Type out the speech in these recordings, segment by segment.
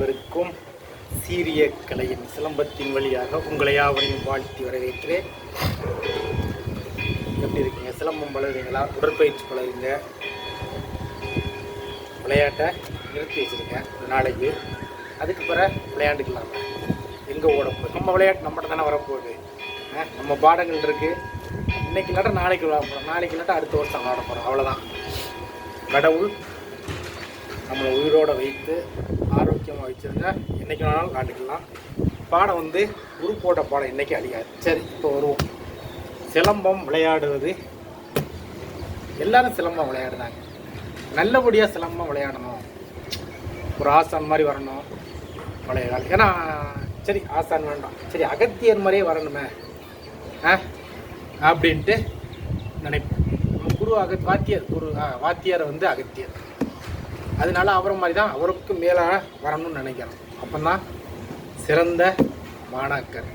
அனைவருக்கும் சீரிய கலையின் சிலம்பத்தின் வழியாக உங்களை யாவரையும் வாழ்த்தி வரவேற்கிறேன். எப்படி இருக்கீங்க? சிலம்பம் பழகுறீங்களா? உடற்பயிற்சி பழகுங்க விளையாட்டை நிறுத்தி வச்சுருக்கேன் ஒரு நாளைக்கு. அதுக்கு பிறகு விளையாண்டுக்கலாம் எங்கே ஓட நம்ம விளையாட்டு நம்மகிட்ட தானே வரப்போகுது. நம்ம பாடங்கள் இருக்குது இன்னைக்கு இல்லாட்டா நாளைக்கு விளாட போகிறோம் நாளைக்கு இல்லாட்டா அடுத்த வருஷம் விளாட போகிறோம் அவ்வளோதான் கடவுள் நம்மளை உயிரோட வைத்து ஆரோக்கியமாக வச்சுருந்தா என்றைக்கு வேணாலும் காட்டிக்கலாம். பாடம் வந்து உருப்போட்ட பாடம் என்றைக்கு அழியாது சரி இப்போ வருவோம். சிலம்பம் விளையாடுவது. எல்லாரும் சிலம்பம் விளையாடுறாங்க. நல்லபடியாக சிலம்பம் விளையாடணும். ஒரு ஆசான் மாதிரி வரணும். பழைய காலம் ஏன்னா சரி ஆசான் வேண்டாம். சரி அகத்தியர் மாதிரியே வரணுமே. ஆ? அப்படின்ட்டு நினைப்போம். குரு அக வாத்தியார் குரு வாத்தியாரை வாத்தியார் வந்து அகத்தியர். அதனால அவரை மாதிரி தான் அவருக்கு மேலே வரணும்னு நினைக்கிறோம். அப்போதான் சிறந்த மாணாக்கர்.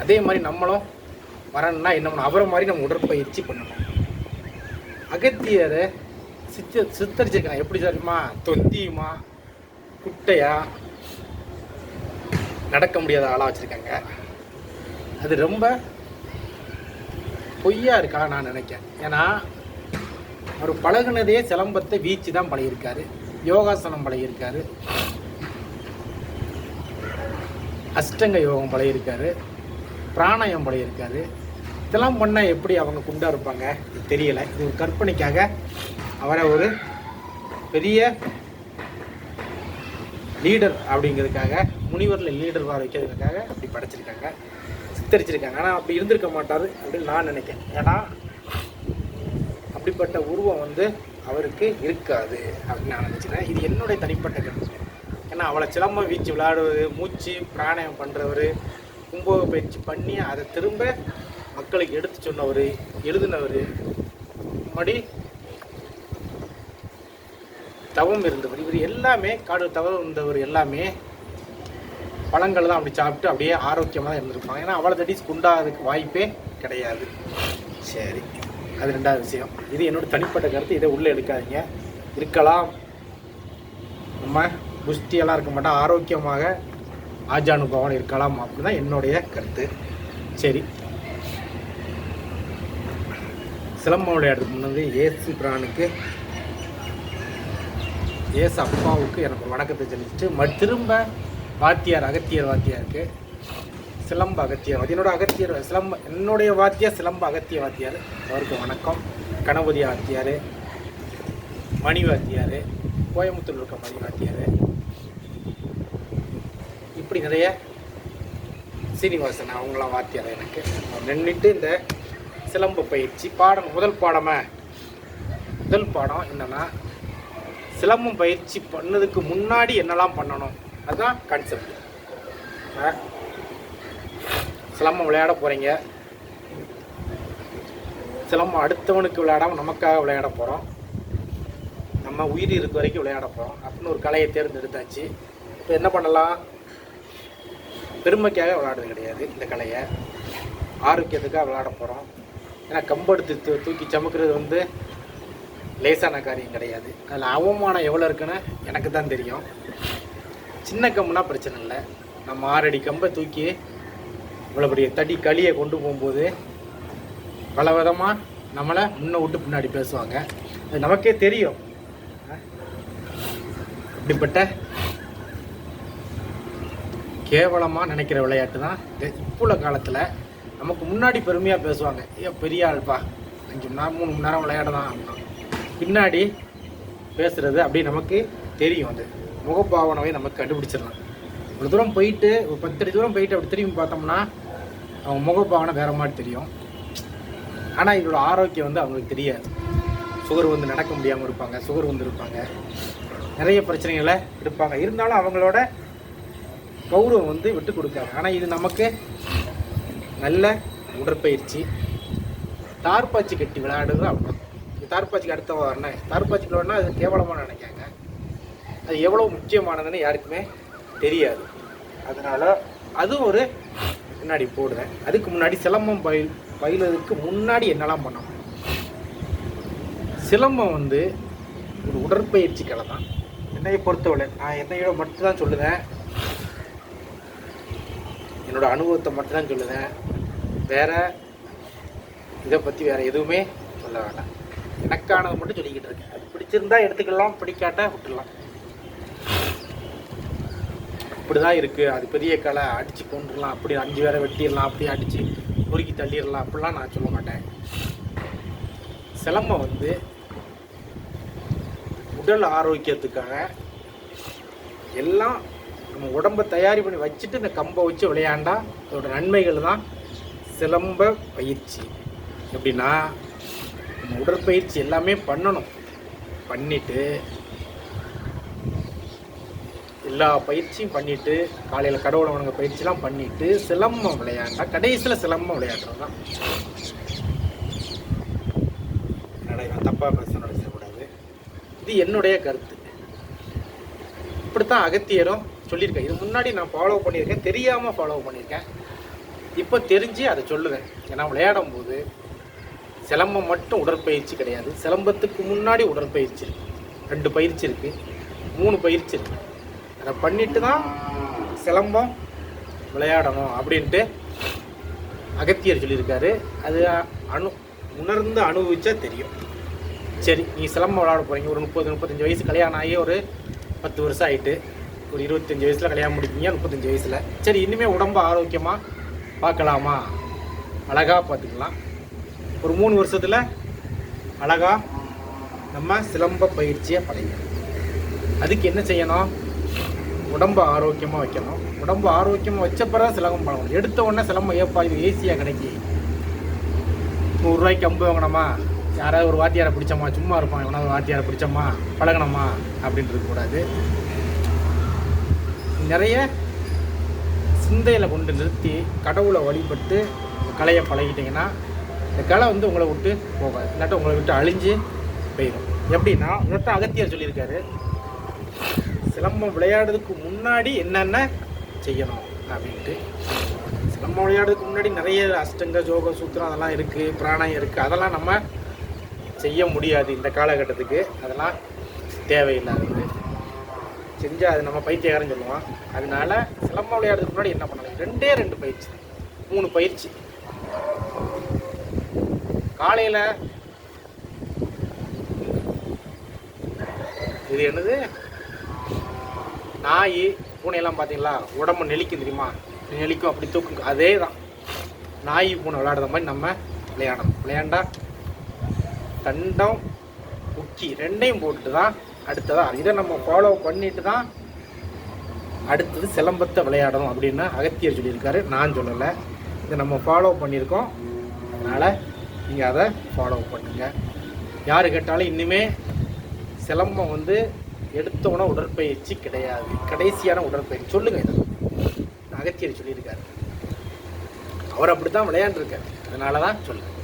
அதே மாதிரி நம்மளும் வரணும்னா என்ன பண்ணணும்? அவரை மாதிரி நம்ம உடற்பயிற்சி பண்ணணும். அகத்தியரை சித்த சித்தரிச்சிருக்காங்க. எப்படி தெரியுமா? தொந்தியுமா குட்டையா நடக்க முடியாத ஆளாக வச்சுருக்காங்க. அது ரொம்ப பொய்யா இருக்கா நான் நினைக்கிறேன். ஏன்னா அவர் பழகுனதே சிலம்பத்தை வீச்சு தான் பழகியிருக்காரு. யோகாசனம் பழகியிருக்காரு. அஷ்டங்க யோகம் பழகியிருக்காரு. பிராணாயம் பழகியிருக்காரு. இதெல்லாம் பண்ணால் எப்படி அவங்க குண்டா இருப்பாங்க? இது தெரியலை. இது ஒரு கற்பனைக்காக அவரை ஒரு பெரிய லீடர் அப்படிங்கிறதுக்காக முனிவரில் லீடர் வர வைக்கிறதுக்காக அப்படி படைச்சிருக்காங்க. சித்தரிச்சிருக்காங்க. ஆனால் அப்படி இருந்திருக்க மாட்டார் அப்படின்னு நான் நினைக்கிறேன். ஏன்னா அப்படிப்பட்ட உருவம் வந்து அவருக்கு இருக்காது அப்படின்னு நான் நினச்சிக்கிறேன். இது என்னுடைய தனிப்பட்ட கருத்து. ஏன்னா அவளை சிலம்பம் வீச்சு விளையாடுவது மூச்சு பிராணாயம் பண்ணுறவர் கும்போக பயிற்சி பண்ணி அதை திரும்ப மக்களுக்கு எடுத்து சொன்னவர் எழுதினவர் மறுபடி தவம் இருந்தவர். இவர் எல்லாமே காடு தவறு இருந்தவர் எல்லாமே பழங்கள் தான் அப்படி சாப்பிட்டு அப்படியே ஆரோக்கியமாக தான் இருந்திருப்பாங்க. ஏன்னா அவ்வளோ தடிஸ் குண்டாகிறதுக்கு வாய்ப்பே கிடையாது. சரி. அது ரெண்டாவது விஷயம். இது என்னோட தனிப்பட்ட கருத்து. இதை உள்ளே எடுக்காதீங்க. இருக்கலாம். நம்ம புஷ்டியெல்லாம் இருக்க மாட்டோம். ஆரோக்கியமாக ஆஜானுபவம் இருக்கலாம் அப்படின்னு தான் என்னுடைய கருத்து. சரி. சிலம்பம் விளையாடுறதுக்கு முன்னாடி ஏசு பிரானுக்கு ஏசு அப்பாவுக்கு எனக்கு வணக்கத்தை தெரிஞ்சிட்டு திரும்ப வாத்தியார் அகத்தியர் வாத்தியாருக்கு சிலம்ப அகத்தியவாதி. என்னோட அகத்தியர் சிலம்ப என்னுடைய வாத்தியார் சிலம்ப அகத்திய வாத்தியார் அவருக்கு வணக்கம். கணபதி வாத்தியார் மணி வாத்தியார் கோயம்புத்தூர் இருக்க மணி வாத்தியார் இப்படி நிறைய சீனிவாசன் அவங்களாம் வாத்தியார் எனக்கு. நின்றுட்டு இந்த சிலம்ப பயிற்சி பாடம் முதல் பாடமே. முதல் பாடம் என்னன்னா சிலம்பம் பயிற்சி பண்ணதுக்கு முன்னாடி என்னெல்லாம் பண்ணணும்? அதுதான் கான்செப்ட் சிலம்பம் விளையாட போகிறீங்க சிலம்பம் அடுத்தவனுக்கு விளையாடாமல் நமக்காக விளையாட போகிறோம் நம்ம உயிர் இருக்க வரைக்கும் விளையாட போகிறோம் அப்படின்னு ஒரு கலையை தேர்ந்தெடுத்தாச்சு. இப்போ என்ன பண்ணலாம்? பெருமைக்காக விளையாடுறது கிடையாது இந்த கலையை. ஆரோக்கியத்துக்காக விளையாட போகிறோம் ஏன்னா கம்பெடுத்து தூ- தூக்கி சமுக்கிறது வந்து லேசான காரியம் கிடையாது. அதில் அவமானம் எவ்வளோ இருக்குன்னு எனக்கு தான் தெரியும். சின்ன கம்புனா பிரச்சனை இல்லை. நம்ம ஆறடி கம்பை தூக்கி இவ்வளோபடிய தடி களியை கொண்டு போகும்போது பல விதமாக நம்மளை முன்ன விட்டு பின்னாடி பேசுவாங்க. அது நமக்கே தெரியும். இப்படிப்பட்ட கேவலமாக நினைக்கிற விளையாட்டு தான் இப்போ உள்ள காலத்தில் நமக்கு முன்னாடி பெருமையாக பேசுவாங்க. ஏன் பெரிய ஆள்ப்பா. அஞ்சு மணி நேரம் மூணு மணி நேரம் விளையாடலாம். ஆகணும் பின்னாடி பேசுகிறது அப்படி நமக்கு தெரியும். அது முகபாவனவை நமக்கு கண்டுபிடிச்சிடலாம். இவ்வளோ தூரம் போயிட்டு ஒரு பத்து அடி தூரம் போயிட்டு அப்படி திரும்பி பார்த்தோம்னா அவங்க முகப்பாவனை வேற மாதிரி தெரியும். ஆனால் இதோட ஆரோக்கியம் வந்து அவங்களுக்கு தெரியாது. சுகர் வந்து நடக்க முடியாமல் இருப்பாங்க சுகர் வந்து இருப்பாங்க நிறைய பிரச்சனைகளை இருப்பாங்க இருந்தாலும் அவங்களோட கௌரவம் வந்து விட்டு கொடுக்காது. ஆனால் இது நமக்கு நல்ல உடற்பயிற்சி. தார்பாச்சி கட்டி விளையாடுறது அப்படிதான் இது தார்பாச்சிக்கு அடுத்த வரணும் தார்பாச்சி விளையாடுனா அது கேவலமாக நினைக்காங்க. அது எவ்வளோ முக்கியமானதுன்னு யாருக்குமே தெரியாது. அதனால் அதுவும் ஒரு பின்னாடி போடுவேன். அதுக்கு முன்னாடி சிலம்பம் பயில் பயிலதுக்கு முன்னாடி என்னெல்லாம் பண்ணணும்? சிலம்பம் வந்து ஒரு உடற்பயிற்சி கலை தான். என்னையை பொறுத்தவரை நான் என்னையோட மட்டும் தான் சொல்லுவேன். என்னோட அனுபவத்தை மட்டும்தான் சொல்லுவேன். வேற இதை பற்றி வேறு எதுவுமே சொல்ல வேண்டாம். எனக்கானது மட்டும் சொல்லிக்கிட்டு இருக்கேன். அது பிடிச்சிருந்தா எடுத்துக்கலாம் பிடிக்காட்டா விட்டுடலாம். இப்படிதான் இருக்குது அது பெரிய கலை அடித்து கொண்டுடலாம் அப்படி அஞ்சு வேற வெட்டிடலாம் அப்படி அடித்து பொறுக்கி தள்ளிடலாம் அப்படிலாம் நான் சொல்ல மாட்டேன். சிலம்பம் வந்து உடல் ஆரோக்கியத்துக்காக எல்லாம் நம்ம உடம்பை தயாரி பண்ணி வச்சுட்டு இந்த கம்பை வச்சு விளையாண்டா அதோட நன்மைகள் தான் சிலம்ப பயிற்சி. எப்படின்னா நம்ம உடற்பயிற்சி எல்லாமே பண்ணணும். பண்ணிட்டு எல்லா பயிற்சியும் பண்ணிட்டு காலையில் கடவுளை வணங்க பயிற்சிலாம் பண்ணிட்டு சிலம்பம் விளையாண்டா கடைசியில் சிலம்பம் விளையாடுறது தான். இவன் தப்பாக பேசணும் பேசக்கூடாது இது என்னுடைய கருத்து. இப்படித்தான் அகத்தியரும் சொல்லியிருக்கேன். இது முன்னாடி நான் ஃபாலோ பண்ணியிருக்கேன் தெரியாமல் ஃபாலோ பண்ணியிருக்கேன். இப்போ தெரிஞ்சு அதை சொல்லுவேன். ஏன்னா விளையாடும் போது சிலம்பம் மட்டும் உடற்பயிற்சி கிடையாது. சிலம்பத்துக்கு முன்னாடி உடற்பயிற்சி இருக்கு. ரெண்டு பயிற்சி இருக்கு. மூணு பயிற்சி இருக்கு. அதை பண்ணிட்டு தான் சிலம்பம் விளையாடணும் அப்படின்ட்டு அகத்தியர் சொல்லியிருக்காரு. அது அனு உணர்ந்து அனுபவிச்சா தெரியும். சரி நீ சிலம்பம் விளையாட போகிறீங்க ஒரு முப்பது முப்பத்தஞ்சு வயசு கல்யாணம் ஆகி ஒரு பத்து வருஷம் ஆகிட்டு ஒரு இருபத்தஞ்சி வயசில் கல்யாணம் முடிப்பீங்க முப்பத்தஞ்சு வயசில். சரி இனிமேல் உடம்பு ஆரோக்கியமாக பார்க்கலாமா? அழகாக பார்த்துக்கலாம். ஒரு மூணு வருஷத்தில் அழகாக நம்ம சிலம்ப பயிற்சியை பழகணும் அதுக்கு என்ன செய்யணும்? உடம்பு ஆரோக்கியமாக வைக்கணும். உடம்பு ஆரோக்கியமாக வச்ச பிறகு சிலம்பம் பண்ணணும். எடுத்த உடனே சிலம்பம் ஏப்பா இது ஈஸியாக கிடைக்கி நூறுரூவாய்க்கு கம்பு வாங்கினோமா யாராவது ஒரு வாத்தியாரை பிடிச்சோமா? சும்மா இருப்பான். எவனாவது வாத்தியாரை பிடிச்சோமா? பழகணுமா? அப்படின்றது கூடாது நிறைய சிந்தையில் கொண்டு நிறுத்தி கடவுளை வழிபட்டு கலையை பழகிட்டீங்கன்னா இந்த கலை வந்து உங்களை விட்டு போகாது. இல்லாட்டி உங்களை விட்டு அழிஞ்சு போயிடும் எப்படின்னா இதைத்தான் அகத்தியர் சொல்லியிருக்காரு. சிலம்பம் விளையாடுறதுக்கு முன்னாடி என்னென்ன செய்யணும் அப்படின்ட்டு. சிலம்பம் விளையாடுறதுக்கு முன்னாடி நிறைய அஷ்டங்க ஜோக சூத்திரம் அதெல்லாம் இருக்குது பிராணாயம் இருக்குது அதெல்லாம் நம்ம செய்ய முடியாது இந்த காலகட்டத்துக்கு. அதெல்லாம் தேவையில்லாதது. செஞ்சால் அது நம்ம பைத்தியக்காரன் சொல்லுவான். அதனால சிலம்பம் விளையாடுறதுக்கு முன்னாடி என்ன பண்ணலாம் ரெண்டே ரெண்டு பயிற்சி. மூணு பயிற்சி. காலையில் இது என்னது? நாய் பூனையெல்லாம் பார்த்தீங்களா? உடம்பு நெளிக்கும் தெரியுமா? நெளிக்கும் அப்படி தூக்கும். அதே தான் நாய் பூனை விளையாடுற மாதிரி நம்ம விளையாடணும். விளையாண்டா தண்டம் உக்கி ரெண்டையும் போட்டு தான் அடுத்ததாக இதை நம்ம ஃபாலோ பண்ணிட்டு தான் அடுத்தது சிலம்பத்தை விளையாடணும் அப்படின்னு அகத்தியர் சொல்லியிருக்காரு. நான் சொல்லலை. இதை நம்ம ஃபாலோ பண்ணியிருக்கோம். அதனால் நீங்கள் அதை ஃபாலோ பண்ணுங்கள் யார் கேட்டாலும் இன்னுமே சிலம்பம் வந்து எடுத்தோன உடற்பயிற்சி கிடையாது. கடைசியான உடற்பயிற்சி. சொல்லுங்க இதை. அகத்தியர் சொல்லியிருக்காரு. அவர் அப்படி தான் விளையாண்டுருக்கார். அதனால தான் சொல்லுங்கள்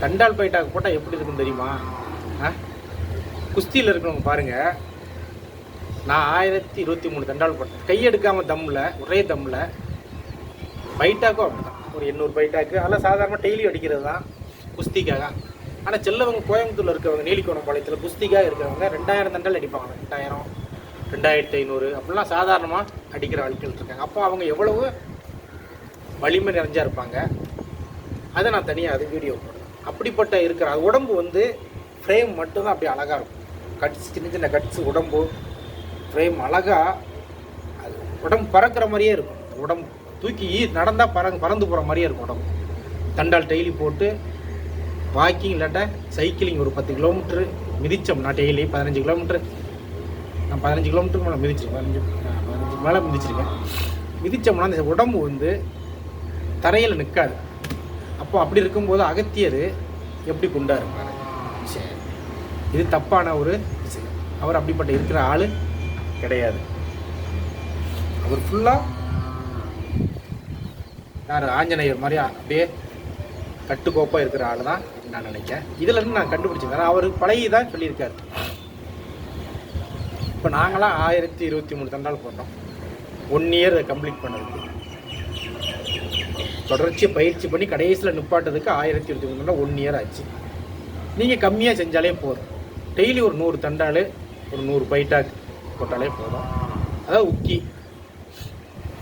தண்டால் பைட்டாக்கு போட்டால் எப்படி இருக்கும் தெரியுமா? ஆ? குஸ்தியில் இருக்கிறவங்க பாருங்க. நான் ஆயிரத்தி இருபத்தி மூணு தண்டால் போட்டேன். கையெடுக்காமல் தம்மில் ஒரே தம்மில் பைட்டாக்கும் அப்படிதான் ஒரு எண்ணூறு பைட்டாக்கு அதெல்லாம் சாதாரணமாக டெய்லியும் அடிக்கிறது தான் குஸ்திக்காக. ஆனால் செல்லவங்க கோயம்புத்தூரில் இருக்கிறவங்க நீலிக்கோணம் பாளையத்தில் குஸ்திக்காக இருக்கிறவங்க ரெண்டாயிரம் தண்டால் அடிப்பாங்க. ரெண்டாயிரம் ரெண்டாயிரத்தி ஐநூறு அப்படிலாம் சாதாரணமாக அடிக்கிற ஆட்கள் இருக்காங்க. அப்போ அவங்க எவ்வளவு வலிமை நிறைஞ்சா இருப்பாங்க? அதை நான் தனியாக அது வீடியோ போடுறேன். அப்படிப்பட்ட இருக்கிற உடம்பு வந்து ஃப்ரேம் மட்டும்தான் அப்படி அழகாக இருக்கும். கட்ஸ் சின்ன சின்ன கட்ஸ் உடம்பு ஃப்ரேம் அழகாக அது உடம்பு பறக்கிற மாதிரியே இருக்கும். உடம்பு தூக்கி நடந்தால் பற பறந்து போகிற மாதிரியே இருக்கும் உடம்பு. தண்டால் டெய்லி போட்டு வாக்கிங் இல்லாட்ட சைக்கிளிங் ஒரு பத்து கிலோமீட்ரு மிதித்தோம்னா டெய்லி பதினஞ்சு கிலோமீட்ரு நான் பதினஞ்சு கிலோமீட்டருக்கு மேலே மிதிச்சிருக்கேன். பதினஞ்சு பதினஞ்சு மேலே மிதிச்சிருக்கேன். மிதித்தோம்னா அந்த உடம்பு வந்து தரையில் நிற்காது அப்போ அப்படி இருக்கும்போது அகத்தியர் எப்படி குண்டா இருப்பார் சரி. இது தப்பான ஒரு விஷயம். அவர் அப்படிப்பட்ட இருக்கிற ஆள் கிடையாது. அவர் ஃபுல்லாக யார் ஆஞ்சநேயர் மாதிரி அப்படியே கட்டுக்கோப்பாக இருக்கிற ஆள் தான் நான் நினைக்கிறேன். இதுல இருந்து நான் கண்டுபிடிச்சிருக்கேன். அவர் பழகி தான் சொல்லியிருக்காரு. இப்போ நாங்களாம் ஆயிரத்தி இருபத்தி மூணு தண்டால் போட்டோம். ஒன் இயர் கம்ப்ளீட் பண்ணதுக்கு. தொடர்ச்சி பயிற்சி பண்ணி கடைசியில் நிப்பாட்டதுக்கு ஆயிரத்தி இருபத்தி மூணு ஒன் இயர் ஆச்சு. நீங்கள் கம்மியாக செஞ்சாலே போதும். டெய்லி ஒரு நூறு தண்டால் ஒரு நூறு பைட்டாக் போட்டாலே போதும். அதாவது உக்கி.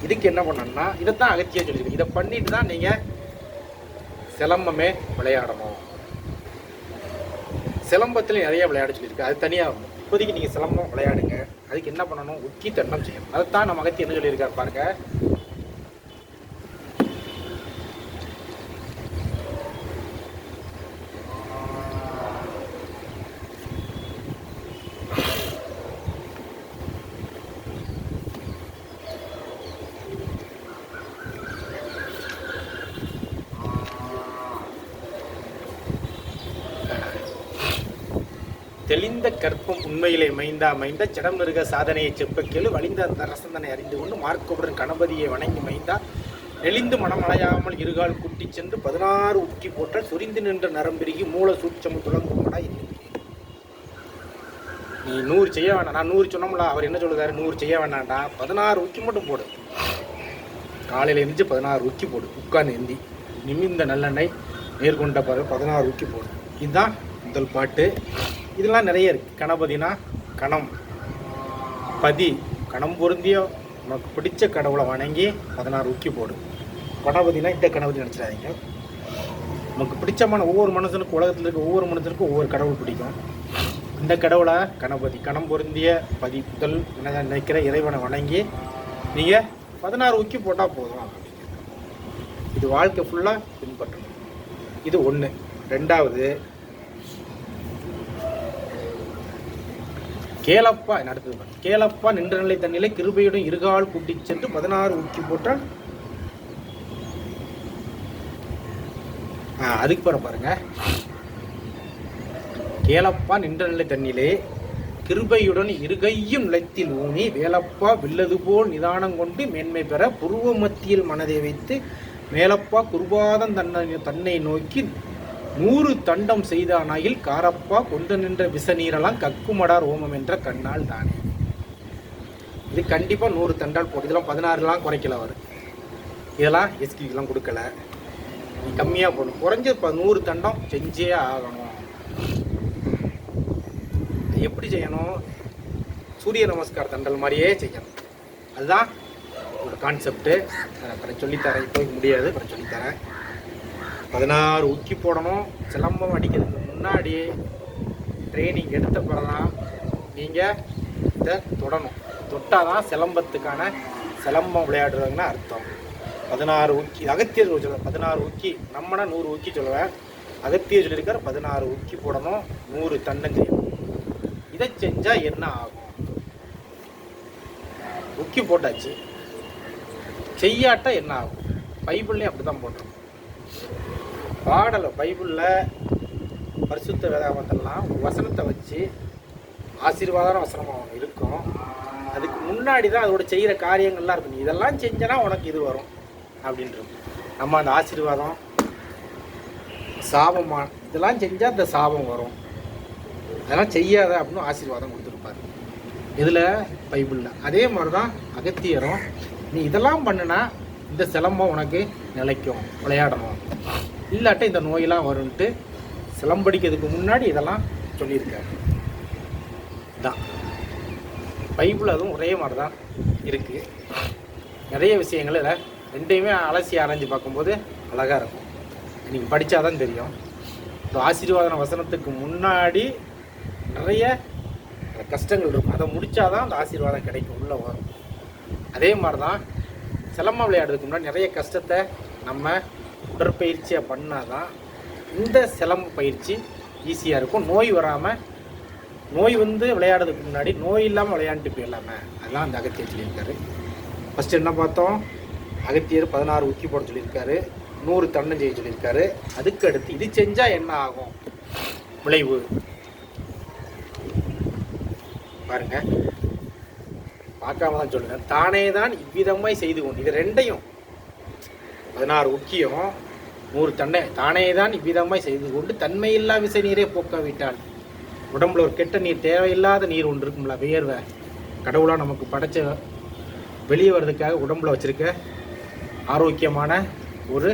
இதுக்கு என்ன பண்ணணும்னா இதைத்தான் அகத்தியாக சொல்லியிருக்கு. இதை பண்ணிட்டு தான் நீங்கள் சிலம்பமே விளையாடணும். சிலம்பத்தில் நிறைய விளையாட சொல்லியிருக்கு. அது தனியாக இப்போதைக்கு நீங்கள் சிலம்பம் விளையாடுங்க. அதுக்கு என்ன பண்ணணும்? உக்கி தண்டம் செய்யணும். அதைத்தான் நம்ம அகத்தி என்ன சொல்லியிருக்காரு பாருங்க? தெளிந்த கற்பம் உண்மையிலே மைந்தா மைந்த ஜடமிருக சாதனையை செப்பக்கேளு வலிந்த அந்த ரசந்தனை அறிந்து கொண்டு மார்க்கவுடன் கணபதியை வணங்கி மைந்தா நெளிந்து மனமடையாமல் இருகால் குட்டி சென்று பதினாறு உக்கி போட்டால் சுரிந்து நின்ற நரம்பிருகி மூல சூட்சம் துளங்குமடா இல்லை நீ நூறு செய்ய வேண்டாம். நான் நூறு சொன்னோம்ல அவர் என்ன சொல்லுதாரு நூறு செய்ய வேண்டாம்டா. பதினாறு உக்கி மட்டும் போடு. காலையில் எழுந்து பதினாறு உக்கி போடு. உட்கார்ந்து எந்தி. நிமிந்த நல்லெண்ணெய் மேற்கொண்ட பதினாறு உக்கி போடு. இதுதான் முதல் பாட்டு. இதெல்லாம் நிறைய இருக்குது கணபதினா கணம். பதி கணம் பொருந்திய உனக்கு பிடிச்ச கடவுளை வணங்கி பதினாறு உக்கி போடு. கணபதினா இந்த கணபதி நினச்சிடாதீங்க. நமக்கு பிடிச்சமான ஒவ்வொரு மனுஷனுக்கும் உலகத்தில் இருக்க ஒவ்வொரு மனுஷனுக்கும் ஒவ்வொரு கடவுள் பிடிக்கும். இந்த கடவுளை கணபதி கணம் பொருந்திய பதி முதல் நினைக்கிற இறைவனை வணங்கி நீங்கள் பதினாறு உக்கி போட்டால் போதும். இது வாழ்க்கை ஃபுல்லாக பின்பற்றணும். இது ஒன்று ரெண்டாவது கேளப்பா என்ன கேளப்பா நின்ற நிலை தன்னிலை கிருபையுடன் இருகால் கூட்டி சென்று பதினாறு ஊக்கி போட்டால்? அதுக்கு பிறகு பாருங்க. கேளப்பா நின்ற நிலை தன்னிலே கிருபையுடன் இருகையும் நிலத்தில் ஊனி வேலப்பா வில்லது போல் நிதானம் கொண்டு மேன்மை பெற புருவ மத்தியில் மனதை வைத்து மேலப்பா குருபாதம் தன்னை தன்னை நோக்கி நூறு தண்டம் செய்தானாயில் காரப்பா கொண்டு நின்ற விசநீரெல்லாம் கக்குமடார் ஓமம் என்ற கண்ணால் தானே. இது கண்டிப்பாக நூறு தண்டால் போட்டு இதெல்லாம் பதினாறுலாம் குறைக்கல அவர். இதெல்லாம் எஸ்கிக்கெல்லாம் கொடுக்கல. நீ கம்மியாக போடணும் குறைஞ்ச இப்போ நூறு தண்டம் செஞ்சே ஆகணும். எப்படி செய்யணும்? சூரிய நமஸ்கார தண்டல் மாதிரியே செய்யணும். அதுதான் ஒரு கான்செப்ட்டு அப்புறம் சொல்லித்தரேன் இப்போ முடியாது அப்புறம் சொல்லித்தரேன். பதினாறு உக்கி போடணும். சிலம்பம் அடிக்கிறதுக்கு முன்னாடி ட்ரைனிங் எடுத்த பிறதான் நீங்கள் இதை தொடணும். தொட்டால் தான் சிலம்பத்துக்கான சிலம்பம் விளையாடுறதுன்னு அர்த்தம். பதினாறு உக்கி அகத்தியர் சொல்லுவேன் பதினாறு உக்கி நம்மனா நூறு உக்கி சொல்லுவேன். அகத்தியர் சொல்லியிருக்கார் பதினாறு உக்கி போடணும் நூறு தண்டம் இதை செஞ்சால் என்ன ஆகும்? உக்கி போட்டாச்சு. செய்யாட்டா என்ன ஆகும்? பைபிள்லேயும் அப்படி தான் போட்டிருக்கோம். பாடலை பைபிளில் பரிசுத்த வேதாகமத்தெல்லாம் வசனத்தை வச்சு ஆசீர்வாதான வசனமாக இருக்கும். அதுக்கு முன்னாடி தான் அதோட செய்கிற காரியங்கள்லாம் இருக்கும். நீ இதெல்லாம் செஞ்சனா உனக்கு இது வரும் அப்படின்றது. நம்ம அந்த ஆசீர்வாதம் சாபமா இதெல்லாம் செஞ்சால் இந்த சாபம் வரும். அதெல்லாம் செய்யாத அப்படின்னு ஆசீர்வாதம் கொடுத்துருப்பாரு. இதில் பைபிளில். அதே மாதிரி தான் அகத்தியரும் நீ இதெல்லாம் பண்ணுனா இந்த சிலம்பம் உனக்கு நிலைக்கும். விளையாடணும். இல்லாட்ட இந்த நோயெல்லாம் வரும்ன்ட்டு சிலம்படிக்கிறதுக்கு முன்னாடி இதெல்லாம் சொல்லியிருக்காரு. தான் பைபிள் அதுவும் ஒரே மாதிரி தான் இருக்குது நிறைய விஷயங்கள் இதில் ரெண்டையுமே அலசி ஆராய்ஞ்சு பார்க்கும்போது அழகாக இருக்கும். நீங்கள் படித்தா தான் தெரியும். இந்த ஆசீர்வாதன வசனத்துக்கு முன்னாடி நிறைய கஷ்டங்கள் இருக்கும். அதை முடித்தாதான் அந்த ஆசீர்வாதம் கிடைக்கும். உள்ளே வரும். அதே மாதிரி தான் சிலம்பம் விளையாடுறதுக்கு முன்னாடி நிறைய கஷ்டத்தை நம்ம உடற்பயிற்சியை பண்ணால் தான் இந்த சிலம்ப பயிற்சி ஈஸியாக இருக்கும். நோய் வராமல் நோய் வந்து விளையாடுறதுக்கு முன்னாடி நோய் இல்லாமல் விளையாண்டுட்டு போயிடலாமே. அதெல்லாம் அந்த அகத்தியர் சொல்லியிருக்காரு. ஃபஸ்ட்டு என்ன பார்த்தோம்? அகத்தியர் பதினாறு உக்கி போட சொல்லியிருக்காரு. நூறு தண்டம் செய்ய சொல்லியிருக்காரு. அதுக்கு அடுத்து இது செஞ்சால் என்ன ஆகும்? விளைவு. பாருங்க. பார்க்காம தான் சொல்லுங்கள் தானே தான் இவ்விதமாய் செய்து கொண்டு இது ரெண்டையும் பதினாறு உக்கியம் நூறு தண்டை தானே தான் இவ்விதமாய் செய்து கொண்டு தன்மையில்லா விசை நீரே போக்காவிட்டால் உடம்புல ஒரு கெட்ட நீர் தேவையில்லாத நீர் ஒன்று இருக்கும்ல வியர்வை. கடவுளாக நமக்கு படைச்ச வெளியே வர்றதுக்காக உடம்புல வச்சுருக்க ஆரோக்கியமான ஒரு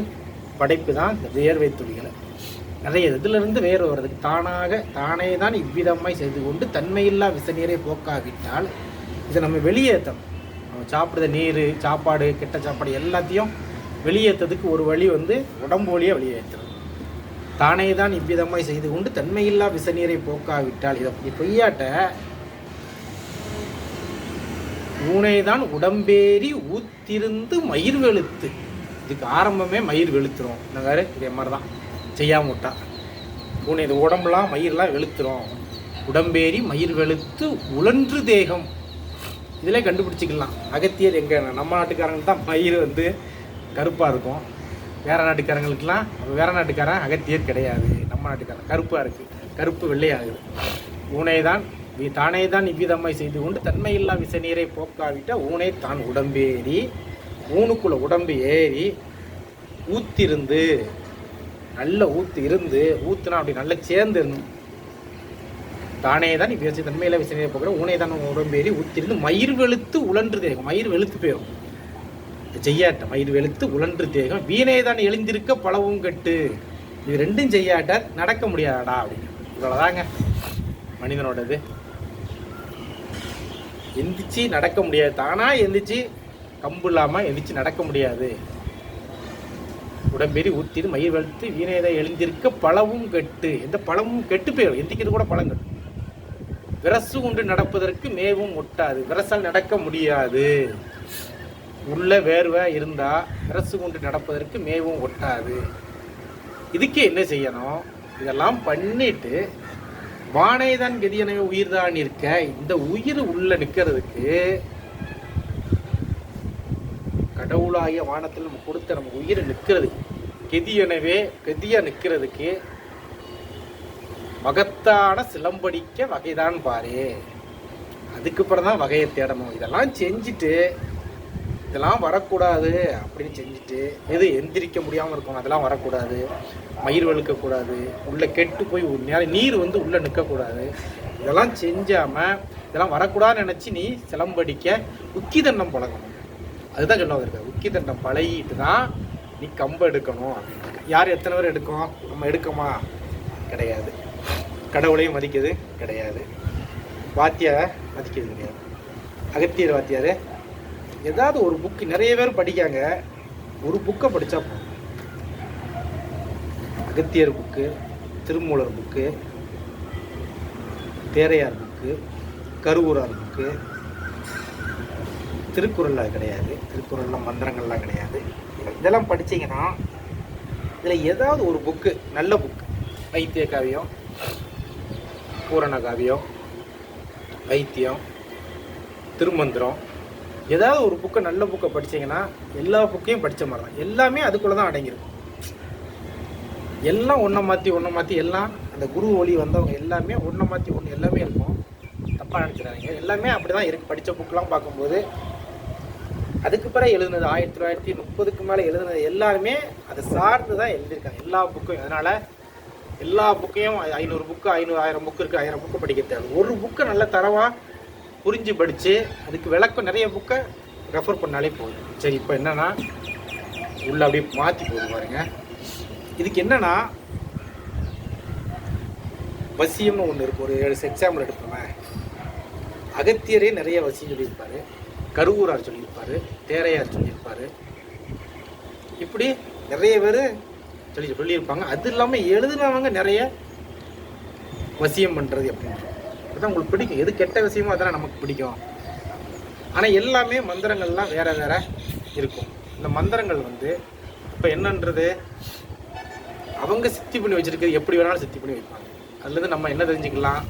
படைப்பு தான் இந்த வியர்வை துளிகளை. நிறைய இதிலிருந்து வேறு வர்றதுக்கு தானாக தானே தான் இவ்விதமாய் செய்து கொண்டு தன்மையில்லா விசநீரை போக்காவிட்டால் இதை நம்ம வெளியேற்றணும் நம்ம சாப்பிடுற நீர் சாப்பாடு கெட்ட சாப்பாடு எல்லாத்தையும் வெளியேற்றதுக்கு ஒரு வழி வந்து உடம்பு வழியாக தானே தான் இவ்விதமாய் செய்து கொண்டு தன்மையில்லா விசநீரை போக்காவிட்டால் இதை இப்படி பொய்யாட்ட ஊனைதான் உடம்பேறி ஊத்திருந்து மயிர் வெளுத்து. இதுக்கு ஆரம்பமே மயிர் வெளுத்துரும். வேறு இதே மாதிரி தான் செய்யாம விட்டா. பூனை இது உடம்புலாம் மயிரெலாம் வெளுத்துரும். உடம்பேறி மயிர் வெளுத்து உழன்று தேகம். இதிலே கண்டுபிடிச்சிக்கலாம். அகத்தியர் எங்கே நம்ம நாட்டுக்காரங்க தான் மயிர் வந்து கருப்பாக இருக்கும். வேற நாட்டுக்காரங்களுக்கெல்லாம் வேற நாட்டுக்காரன் அகத்தியர் கிடையாது. நம்ம நாட்டுக்காரன். கருப்பாக இருக்குது கருப்பு வெள்ளையாகுது ஊனை தான் தானே தான் இவ்விதமாய் செய்து கொண்டு தன்மையில்லா விசநீரை போக்காவிட்ட ஊனை தான் உடம்பேறி ஊனுக்குள்ள உடம்பு ஏறி ஊத்திருந்து நல்ல ஊத்து இருந்து ஊத்துனா அப்படி நல்லா சேர்ந்து இருந்து தானே தான் இப்போ தன்மையில விசனையை போக்கிற ஊனை தான் உடம்பேறி ஊத்திருந்து மயிர் வெளுத்து உழன்று மயிர் வெளுத்து போயிடும் செய்யாட்டம். மயிர் வெளுத்து உழன்று தேகம். வீணே தான் எழுந்திருக்க பழவும் கட்டு. இது ரெண்டும் செய்யாட்ட? நடக்க முடியாதடா அப்படின்னு. இவ்வளோதாங்க மனிதனோடது. எந்திரிச்சு நடக்க முடியாது. தானா எந்திரிச்சு கம்பு இல்லாமல் எந்திரிச்சு நடக்க முடியாது. உடம்பேறி ஊத்திட்டு மயிர் வெளுத்து வீணையதை எழுந்திருக்க பழவும் கெட்டு. எந்த பழமும் கெட்டு போயிடும். எந்திக்கிறது கூட பழங்கள் விரசு கொண்டு நடப்பதற்கு மேவும் ஒட்டாது. விரசால் நடக்க முடியாது. உள்ள வேர்வை இருந்தா அரசு கொண்டு நடப்பதற்கு மேவும் ஒட்டாது. இதுக்கே என்ன செய்யணும்? இதெல்லாம் பண்ணிட்டு வானைதான் கதியனவே உயிர் தான் இருக்க இந்த உயிர் உள்ள நிற்கிறதுக்கு கடவுளாகிய வானத்தில் நம்ம கொடுத்த நம்ம உயிர் நிற்கிறது. கெதியனவே கெதியா நிற்கிறதுக்கு மகத்தான சிலம்படிக்க வகைதான் பாரு. அதுக்கப்புறம் தான் வகையை தேடணும். இதெல்லாம் செஞ்சுட்டு இதெல்லாம் வரக்கூடாது அப்படின்னு செஞ்சுட்டு எது எந்திரிக்க முடியாமல் இருக்கும் அதெல்லாம் வரக்கூடாது. மயிர் வழுக்கக்கூடாது. உள்ளே கெட்டு போய் ஒரு நீர் வந்து உள்ளே நிற்கக்கூடாது இதெல்லாம் செஞ்சாமல் இதெல்லாம் வரக்கூடாதுன்னு நினச்சி நீ சிலம்படிக்க உக்கிதண்டம் பழகணும். அதுதான் சொல்ல வந்திருக்க உக்கிதண்டம் பழகிட்டு தான் நீ கம்பை எடுக்கணும். யார் எத்தனை பேர் எடுக்கும் நம்ம எடுக்கோமா? கிடையாது. கடவுளையும் மதிக்கிறது கிடையாது. வாத்தியாரை மதிக்கிறது கிடையாது. அகத்தியர் வாத்தியார் ஏதாவது ஒரு புக்கு நிறைய பேர் படிக்காங்க. ஒரு புக்கை படித்தா போதும். Agathiyar book Thirumoolar book Theraiyar book Karuvoorar book திருக்குறளில் கிடையாது. திருக்குறளில் மந்திரங்கள்லாம் கிடையாது. இதெல்லாம் படிச்சீங்கன்னா இதில் ஏதாவது ஒரு புக்கு நல்ல புக்கு வைத்திய காவியம் பூரண காவியம் வைத்தியம் திருமந்திரம் ஏதாவது ஒரு புக்கை நல்ல புக்கை படிச்சீங்கன்னா எல்லா புக்கையும் படித்த மாதிரி தான். எல்லாமே அதுக்குள்ளே தான் அடங்கியிருக்கும். எல்லாம் ஒன்றை மாற்றி ஒன்றை மாற்றி எல்லாம் அந்த குரு ஒளி வந்தவங்க எல்லாமே ஒன்றை மாற்றி ஒன்று எல்லாமே இருக்கும். தப்பாக நினச்சிடாதீங்க. எல்லாமே அப்படி தான் இருக்குது படித்த புக்கெலாம் பார்க்கும்போது அதுக்கு பிறகு எழுதுனது ஆயிரத்தி தொள்ளாயிரத்தி முப்பதுக்கு மேலே எழுதுனது எல்லாருமே அதை சார்ந்து தான் எழுதியிருக்காங்க. எல்லா புக்கும் அதனால் எல்லா புக்கையும் ஐநூறு புக்கு ஐநூறு ஆயிரம் புக்கு இருக்குது ஆயிரம் புக்கு படிக்க தேவை ஒரு புக்கை நல்ல தரவாக புரிஞ்சு படித்து அதுக்கு விளக்கம் நிறைய புக்கை ரெஃபர் பண்ணாலே போதும். சரி இப்போ என்னென்னா உள்ள அப்படியே மாற்றி போகுது பாருங்க. இதுக்கு என்னென்னா வசியம்னு ஒன்று இருக்கு. ஒரு ஏழு எக்ஸாம்பிள் எடுப்போமே அகத்தியரே நிறைய வசியம் சொல்லியிருப்பார். கருவூரார் சொல்லியிருப்பார். தேரையார் சொல்லியிருப்பார். இப்படி நிறைய பேர் சொல்லி சொல்லியிருப்பாங்க. அது இல்லாமல் எழுதுனவங்க நிறைய வசியம் பண்ணுறது அப்படின்னு அதுதான் உங்களுக்கு பிடிக்கும். எது கெட்ட விஷயமோ அதெல்லாம் நமக்கு பிடிக்கும். ஆனால் எல்லாமே மந்திரங்கள்லாம் வேற வேற இருக்கும். இந்த மந்திரங்கள் வந்து இப்போ என்னன்றது அவங்க சித்தி பண்ணி வச்சுருக்கு எப்படி வேணாலும் சித்தி பண்ணி வைப்பாங்க. அதுலேருந்து நம்ம என்ன தெரிஞ்சுக்கலாம்?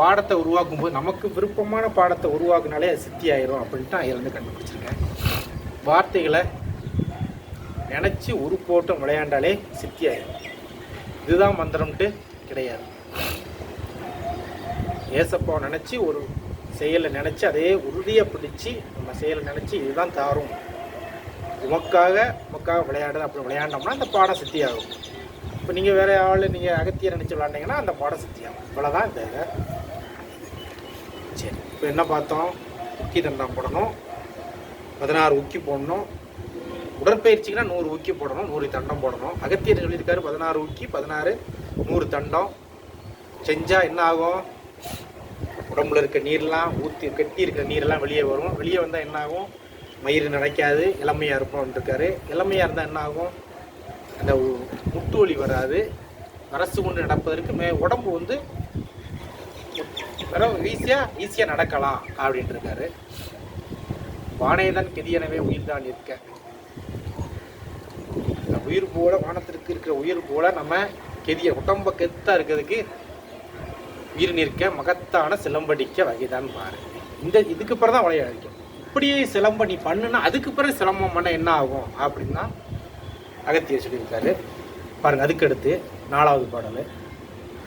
பாடத்தை உருவாக்கும் போது நமக்கு விருப்பமான பாடத்தை உருவாக்குனாலே அது சித்தி ஆயிரும் அப்படின்ட்டு நான் இதுலேருந்து கண்டுபிடிச்சிருக்கேன். வார்த்தைகளை நினச்சி ஒரு போட்டம் விளையாண்டாலே சித்தி ஆயிரும். இதுதான் மந்திரம்ட்டு கிடையாது. ஏசப்பாவை நினச்சி ஒரு செயலை நினச்சி அதே உறுதியாக பிடிச்சி நம்ம செயலை நினச்சி இதுதான் தாரும். உமக்காக உமக்காக விளையாடுறது அப்படி விளையாண்டோம்னா அந்த பாடம் சித்தி ஆகும் இப்போ நீங்கள் வேற ஆள் நீங்கள் அகத்தியை நினச்சி விளாண்டிங்கன்னா அந்த பாடம் சித்தி ஆகும் இவ்வளோதான் இந்த இதை. சரி இப்போ என்ன பார்த்தோம்? உக்கி தண்டம் போடணும். பதினாறு உக்கி போடணும். உடற்பயிற்சிக்குன்னா நூறு உக்கி போடணும் நூறு தண்டம் போடணும். அகத்தியர் சொல்லியிருக்காரு பதினாறு உக்கி பதினாறு நூறு தண்டம். செஞ்சால் என்ன ஆகும்? உடம்புல இருக்க நீர்லாம் ஊற்றி கட்டி இருக்கிற நீரெல்லாம் வெளியே வரும். வெளியே வந்தால் என்ன ஆகும் மயிர் நினைக்காது இளமையாக இருப்போம் இருக்காரு இளமையாக இருந்தால் என்ன ஆகும் அந்த முட்டு வலி வராது. அரசு கொண்டு நடப்பதற்கு மே உடம்பு வந்து ஈஸியாக ஈஸியாக நடக்கலாம் அப்படின்ட்டு இருக்காரு வானைதான் கெதியனவே உயிர் தான் இருக்க. உயிர் போல வானத்திற்கு இருக்கிற உயிர் போல நம்ம கெதிய உடம்ப கெத்தாக இருக்கிறதுக்கு உயிர் நிற்க மகத்தான சிலம்படிக்க வகைதான் பாரு. இந்த இதுக்கு பிறகு தான் விளையாடிக்கும் இப்படியே சிலம்ப நீ பண்ணுனா அதுக்கு பிறகு சிலம்பம் பண்ண என்ன ஆகும் அப்படின்னா அகத்தியர் சொல்லியிருக்காரு. பாருங்க அதுக்கடுத்து நாலாவது பாடல்.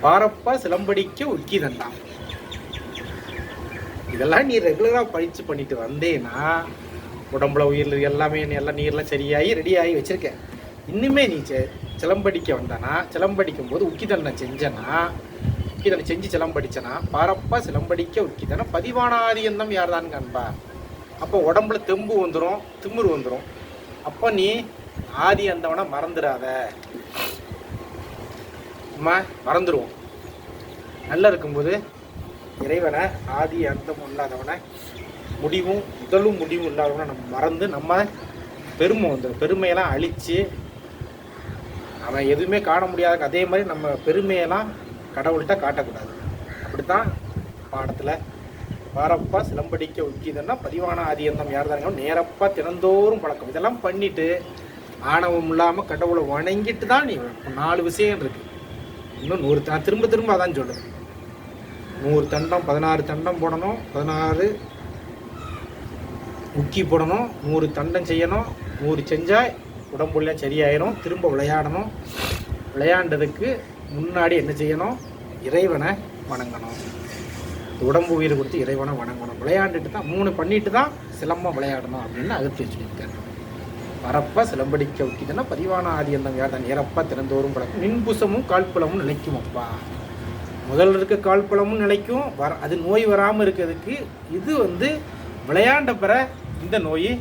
பாரப்பா சிலம்படிக்க உக்கி தந்தான் இதெல்லாம் நீ ரெகுலராக பயிற்சி பண்ணிட்டு வந்தேன்னா உடம்புல உயிர் எல்லாமே நீ எல்லாம் நீர்லாம் சரியாகி ரெடியாகி வச்சுருக்கேன் இன்னுமே நீ செ- சிலம்படிக்க வந்தானா சிலம்படிக்கும் போது உக்கிதனை செஞ்சேன்னா உக்கிதனை செஞ்சு சிலம்படிச்சனா? பாரப்பா சிலம்படிக்க உக்கிதனை. பதிவானாதியந்தம் யார் தான் காண்பா? அப்போ உடம்புல தெம்பு வந்துடும் திமுரு வந்துடும் அப்போ நீ ஆதி அந்தவனை மறந்துடாத. அம்மா மறந்துடுவோம் நல்லா இருக்கும்போது இறைவனை ஆதி அந்தமும் இல்லாதவனை முடிவும் முதலும் முடிவும் இல்லாதவனை நம்ம மறந்து நம்ம பெருமை வந்துடும் பெருமையெல்லாம் அழித்து அவன் எதுவுமே காண முடியாத அதே மாதிரி நம்ம பெருமையெல்லாம் கடவுள்கிட்ட காட்டக்கூடாது. அப்படித்தான் பாடத்தில் வாரப்பா சிலம்படிக்க உக்கிதுன்னா பதிவான ஆதியந்தம் யார் தானே நேரப்பா தினந்தோறும் பழக்கம். இதெல்லாம் பண்ணிட்டு ஆணவம் இல்லாமல் கடவுளை வணங்கிட்டு தான் நீ நாலு விஷயம் இருக்கு. இன்னும் நூறு நான் திரும்ப திரும்ப அதான் சொல்லுவேன் நூறு தண்டம் பதினாறு தண்டம் போடணும் பதினாறு முக்கி போடணும் நூறு தண்டம் செய்யணும் நூறு செஞ்சால் உடம்புள்ள சரியாயிரும் திரும்ப விளையாடணும். விளையாண்டதுக்கு முன்னாடி என்ன செய்யணும்? இறைவனை வணங்கணும். உடம்பு உயிர் கொடுத்து இறைவனை வணங்கணும். விளையாண்டுட்டு தான் மூணு பண்ணிட்டு தான் சிலம்பம் விளையாடணும் அப்படின்னு அகற்றி வச்சுருக்காரு வரப்ப சிலம்படிக்க வைக்கிதுன்னா பதிவான ஆதி அந்த யார் இறப்பா திறந்தோறும் பழக்கம் மின்புசமும் கால்புலமும் நிலைக்கும் அப்பா. முதல்ல இருக்க கால்புலமும் நிலைக்கும். வர அது நோய் வராமல் இருக்கிறதுக்கு இது வந்து விளையாண்ட பிற இந்த நோய்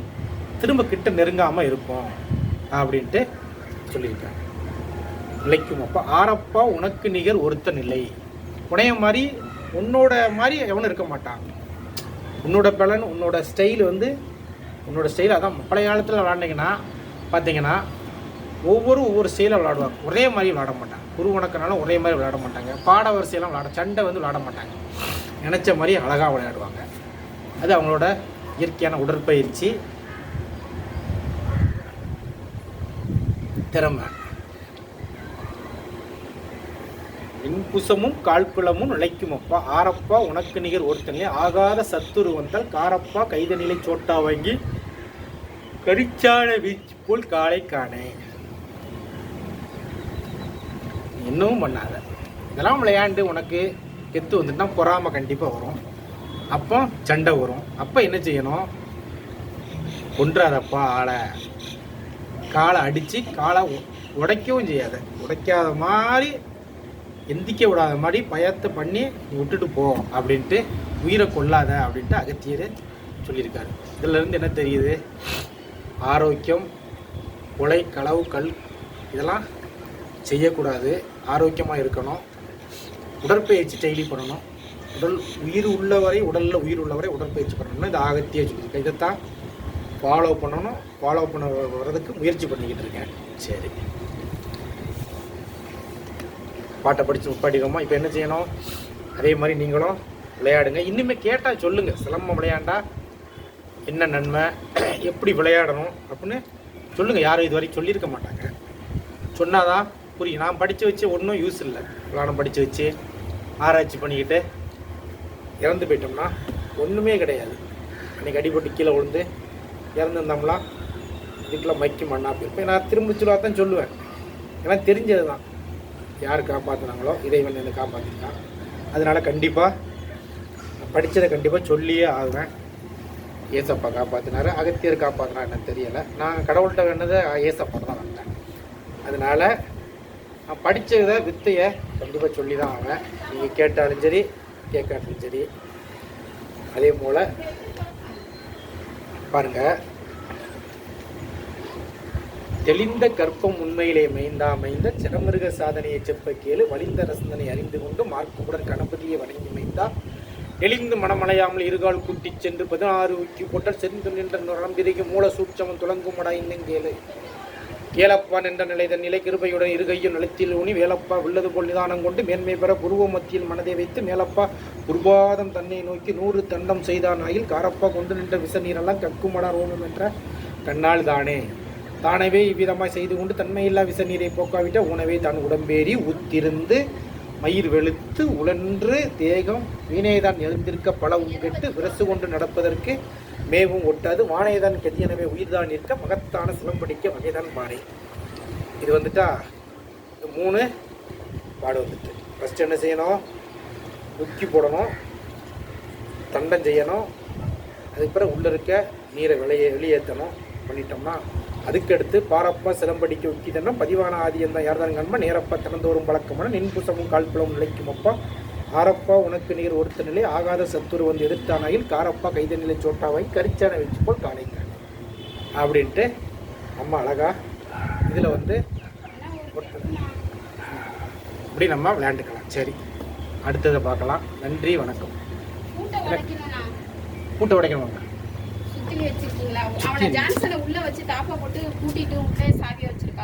திரும்ப கிட்ட நெருங்காமல் இருக்கும். அப்படின்ட்டு சொல்லியிருக்காங்க நிலைக்கும் அப்போ ஆரப்பா உனக்கு நிகர் ஒருத்தன் இல்லை. உனைய மாதிரி உன்னோட மாதிரி எவனும் இருக்க மாட்டான். உன்னோட பலன் உன்னோட ஸ்டைல் வந்து உன்னோட ஸ்டைல் அதான். பழைய காலத்தில் விளாண்டிங்கன்னா பார்த்தீங்கன்னா ஒவ்வொரு ஒவ்வொரு ஸ்டைலில் விளாடுவாங்க. ஒரே மாதிரி விளாட மாட்டாங்க. குரு வணக்கனாலும் ஒரே மாதிரி விளாட மாட்டாங்க. பாட வரிசையெல்லாம் விளாட சண்டை வந்து விளாட மாட்டாங்க. நினச்ச மாதிரி அழகாக விளையாடுவாங்க. அது அவங்களோட இயற்கையான உடற்பயிற்சி திறமை. இன்புசமும் கால்புலமும் நுழைக்கும் அப்பா ஆரப்பா உனக்கு நிகர் ஒருத்தனே. ஆகாத சத்துரு வந்தால் காரப்பா கைதநிலை சோட்டா வாங்கி கரிச்சான வீச்சு போல் காலை காணே. இன்னமும் பண்ணாத. இதெல்லாம் விளையாண்டு உனக்கு கெத்து வந்துட்டுனா பொறாமை கண்டிப்பாக வரும். அப்போ சண்டை வரும். அப்போ என்ன செய்யணும்? கொன்றாதப்பா ஆளை. காலை அடித்து காலை உடைக்கவும் செய்யாத. உடைக்காத மாதிரி எந்திக்க விடாத மாதிரி பயத்தை பண்ணி நீ விட்டுட்டு போ அப்படின்ட்டு உயிரை கொல்லாத அப்படின்ட்டு அகத்தியர் சொல்லியிருக்காரு. இதிலேருந்து என்ன தெரியுது? ஆரோக்கியம் கொலை களவு கல் இதெல்லாம் செய்யக்கூடாது. ஆரோக்கியமாக இருக்கணும். உடற்பயிற்சி டெய்லி பண்ணணும். உடல் உயிர் உள்ளவரை உடலில் உயிர் உள்ளவரை உடற்பயிற்சி பண்ணணும்னு இது ஆகத்தியே சொல்லியிருக்கேன் இதைத்தான் ஃபாலோ பண்ணணும். ஃபாலோ பண்ண வர்றதுக்கு முயற்சி பண்ணிக்கிட்டு இருக்கேன். சரி. பாட்டை படித்து படிக்கோமா இப்போ என்ன செய்யணும்? அதே மாதிரி நீங்களும் விளையாடுங்க. இன்னுமே கேட்டால் சொல்லுங்கள் சிலம்பம் விளையாண்டா என்ன நன்மை? எப்படி விளையாடணும்? அப்படின்னு சொல்லுங்கள் யாரும் இது வரைக்கும் சொல்லியிருக்க மாட்டாங்க. சொன்னாதான் புரியும். நான் படித்து வச்சு ஒன்றும் யூஸ் இல்லை. விளையாடம் படித்து வச்சு ஆராய்ச்சி பண்ணிக்கிட்டு இறந்து போயிட்டோம்னா ஒன்றுமே கிடையாது. அன்றைக்கி அடிபட்டு கீழே விழுந்து இறந்துருந்தோம்னா இதுக்கெல்லாம் மைக்கு மண்ணா போயிருப்பேன் நான் திரும்ப சொல்லுவா தான் சொல்லுவேன். ஏன்னா தெரிஞ்சது தான் யார் காப்பாற்றினாங்களோ இறைவன் என்னை காப்பாற்றிருக்கான் அதனால் கண்டிப்பாக படித்ததை கண்டிப்பாக சொல்லியே ஆகுவேன். ஏசப்பா காப்பாற்றினாரு அகத்தியர் காப்பாற்றினா எனக்கு தெரியலை. நான் கடவுள்கிட்ட வேண்டதை ஏசப்பா தான் வந்தேன் அதனால் நான் படித்ததை வித்தையை கண்டிப்பாக சொல்லி தான் ஆவேன். நீங்கள் கேட்டாலும் சரி கேட்காட்டாலும் சரி. அதே போல் பாருங்கள் தெளிந்த கற்பம் உண்மையிலே மைந்தா மைந்த சிரமிருக சாதனையை செப்ப கேளு வலிந்த ரசந்தனை அறிந்து கொண்டு மார்க்குடன் கணபதியை வணங்கி மைந்தா எளிந்து மனமலையாமல் இருகால் கூட்டிச் சென்று பதினாறு உச்சி போட்டால் சென்று நின்ற நரம்பிரிக்கு மூல சூட்சமம் துளங்குமடா இன்னும் கேளு. கேளப்பா நின்ற நிலை தன் நிலை கிருபையுடன் இருகையும் நிலத்தில் ஊனி வேலப்பா உள்ளது போல் நிதானம் கொண்டு மேன்மை பெற புருவ மத்தியில் மனதை வைத்து மேலப்பா குருபாதம் தன்னை நோக்கி நூறு தண்டம் செய்தான் ஆயில் காரப்பா கொண்டு நின்ற விச நீரெல்லாம் கக்குமடா ரோமம் என்ற கண்ணால் தானே. தானவே இவ்விதமாய் செய்து கொண்டு தன்மையில்லா விச நீரை போக்காவிட்ட உணவை தான் உடம்பேறி உத்திருந்து மயிர் வெளுத்து உழன்று தேகம் வீணைதான் எழுந்திருக்க பல உங்கெட்டு விரசு கொண்டு நடப்பதற்கு மேவும் ஒட்டாது. வானைதான் கெதியனவே உயிர்தான் இருக்க மகத்தான சிலம்படிக்க வகைதான் பாறை. இது வந்துட்டா இந்த மூணு பாடு வந்துட்டு. ஃபஸ்ட் என்ன செய்யணும்? உக்கி போடணும். தண்டம் செய்யணும். அதுக்கு பிறகு உள்ளே இருக்க நீரை வெளியே வெளியேற்றணும் பண்ணிட்டோம்னா அதுக்கடுத்து பாரப்பா சிலம்படிக்க உக்கிதன்னா பதிவான ஆதியம் தான். யார்தான் கண்மா? நேரப்பா திறந்தோறும் பழக்கமான நின்புசமும் கால்புலம் நிலைக்கும் அப்பா. ஆரப்பா உனக்கு நீர் ஒருத்த நிலை ஆகாத சத்துரு வந்து எதிர்த்தானாயில் காரப்பா கைத நிலை சோட்டாவாய் கரிச்சான வச்சு போல் காலைங்க அப்படின்ட்டு அம்மா அழகா இதில் வந்து இப்படி நம்ம விளையாண்டுக்கலாம். சரி. அடுத்ததை பார்க்கலாம். நன்றி வணக்கம். கூட்ட உடைக்கணும் சுத்தி வச்சிருக்கீங்களா? அவனை ஜான்சனை உள்ள வச்சு தாப்பா போட்டு கூட்டிட்டு உள்ளே சாவி வச்சிருக்காங்க